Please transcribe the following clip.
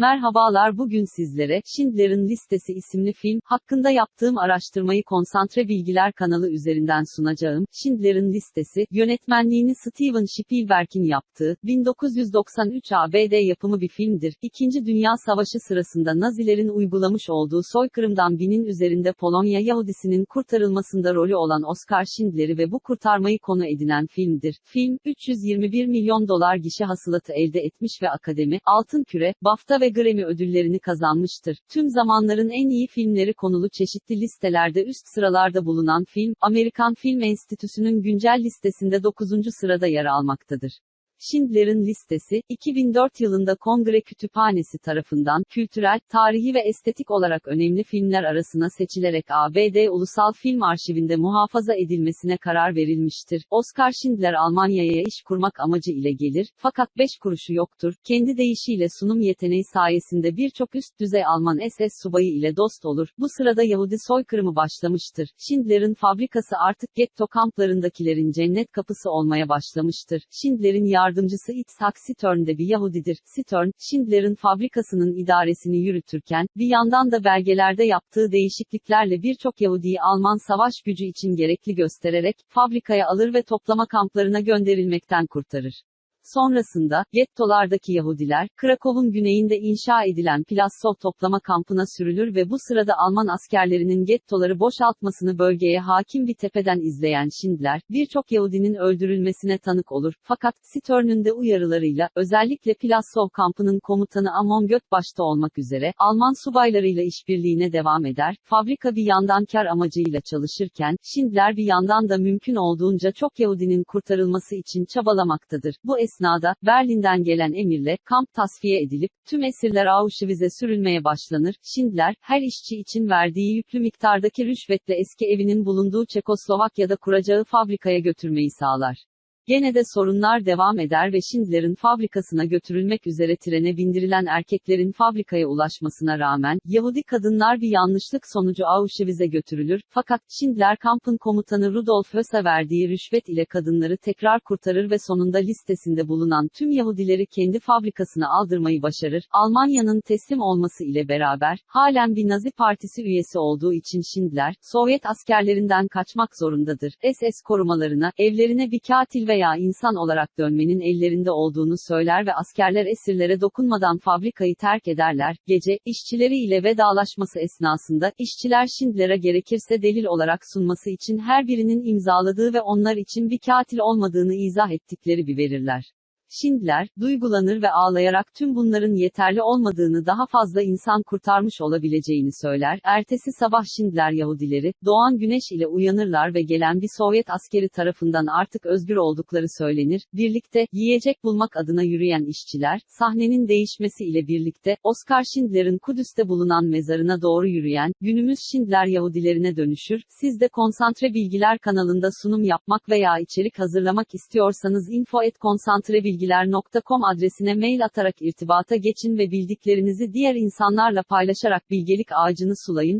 Merhabalar bugün sizlere, Schindler'in Listesi isimli film, hakkında yaptığım araştırmayı Konsantre Bilgiler kanalı üzerinden sunacağım. Schindler'in Listesi, yönetmenliğini Steven Spielberg'in yaptığı, 1993 ABD yapımı bir filmdir. İkinci Dünya Savaşı sırasında Nazilerin uygulamış olduğu soykırımdan binin üzerinde Polonya Yahudisinin kurtarılmasında rolü olan Oscar Schindler'i ve bu kurtarmayı konu edinen filmdir. Film, 321 milyon dolar gişe hasılatı elde etmiş ve Akademi, Altın Küre, BAFTA ve Grammy ödüllerini kazanmıştır. Tüm zamanların en iyi filmleri konulu çeşitli listelerde üst sıralarda bulunan film, Amerikan Film Enstitüsü'nün güncel listesinde 9. sırada yer almaktadır. Schindler'in listesi, 2004 yılında Kongre Kütüphanesi tarafından kültürel, tarihi ve estetik olarak önemli filmler arasına seçilerek ABD Ulusal Film Arşivinde muhafaza edilmesine karar verilmiştir. Oscar Schindler Almanya'ya iş kurmak amacı ile gelir, fakat 5 kuruşu yoktur. Kendi deyişiyle sunum yeteneği sayesinde birçok üst düzey Alman SS subayı ile dost olur. Bu sırada Yahudi soykırımı başlamıştır. Schindler'in fabrikası artık getto kamplarındakilerin cennet kapısı olmaya başlamıştır. Schindler'in yardımcısı Itzhak Stern de bir Yahudidir. Stern, Schindler'in fabrikasının idaresini yürütürken, bir yandan da belgelerde yaptığı değişikliklerle birçok Yahudiyi Alman savaş gücü için gerekli göstererek, fabrikaya alır ve toplama kamplarına gönderilmekten kurtarır. Sonrasında, gettolardaki Yahudiler, Krakow'un güneyinde inşa edilen Plaszow toplama kampına sürülür ve bu sırada Alman askerlerinin gettoları boşaltmasını bölgeye hakim bir tepeden izleyen Schindler, birçok Yahudinin öldürülmesine tanık olur. Fakat, Stern'ün de uyarılarıyla, özellikle Plaszow kampının komutanı Amon Göt başta olmak üzere, Alman subaylarıyla işbirliğine devam eder. Fabrika bir yandan kar amacıyla çalışırken, Schindler bir yandan da mümkün olduğunca çok Yahudinin kurtarılması için çabalamaktadır. Bu esnada, Berlin'den gelen emirle, kamp tasfiye edilip, tüm esirler Auschwitz'e sürülmeye başlanır. Schindler, her işçi için verdiği yüklü miktardaki rüşvetle eski evinin bulunduğu Çekoslovakya'da kuracağı fabrikaya götürmeyi sağlar. Gene de sorunlar devam eder ve Schindler'in fabrikasına götürülmek üzere trene bindirilen erkeklerin fabrikaya ulaşmasına rağmen, Yahudi kadınlar bir yanlışlık sonucu Auschwitz'e götürülür, fakat, Schindler kampın komutanı Rudolf Höss'e verdiği rüşvet ile kadınları tekrar kurtarır ve sonunda listesinde bulunan tüm Yahudileri kendi fabrikasına aldırmayı başarır. Almanya'nın teslim olması ile beraber, halen bir Nazi Partisi üyesi olduğu için Schindler, Sovyet askerlerinden kaçmak zorundadır. SS korumalarına, evlerine bir katil veya insan olarak dönmenin ellerinde olduğunu söyler ve askerler esirlere dokunmadan fabrikayı terk ederler. Gece, işçileri ile vedalaşması esnasında, işçiler Schindler'e gerekirse delil olarak sunması için her birinin imzaladığı ve onlar için bir katil olmadığını izah ettikleri bir verirler. Schindler, duygulanır ve ağlayarak tüm bunların yeterli olmadığını daha fazla insan kurtarmış olabileceğini söyler. Ertesi sabah Schindler Yahudileri, doğan güneş ile uyanırlar ve gelen bir Sovyet askeri tarafından artık özgür oldukları söylenir. Birlikte, yiyecek bulmak adına yürüyen işçiler, sahnenin değişmesi ile birlikte, Oscar Schindler'in Kudüs'te bulunan mezarına doğru yürüyen, günümüz Schindler Yahudilerine dönüşür. Siz de Konsantre Bilgiler kanalında sunum yapmak veya içerik hazırlamak istiyorsanız info@konsantrebilgiler bilgiler.com adresine mail atarak irtibata geçin ve bildiklerinizi diğer insanlarla paylaşarak bilgelik ağacını sulayın.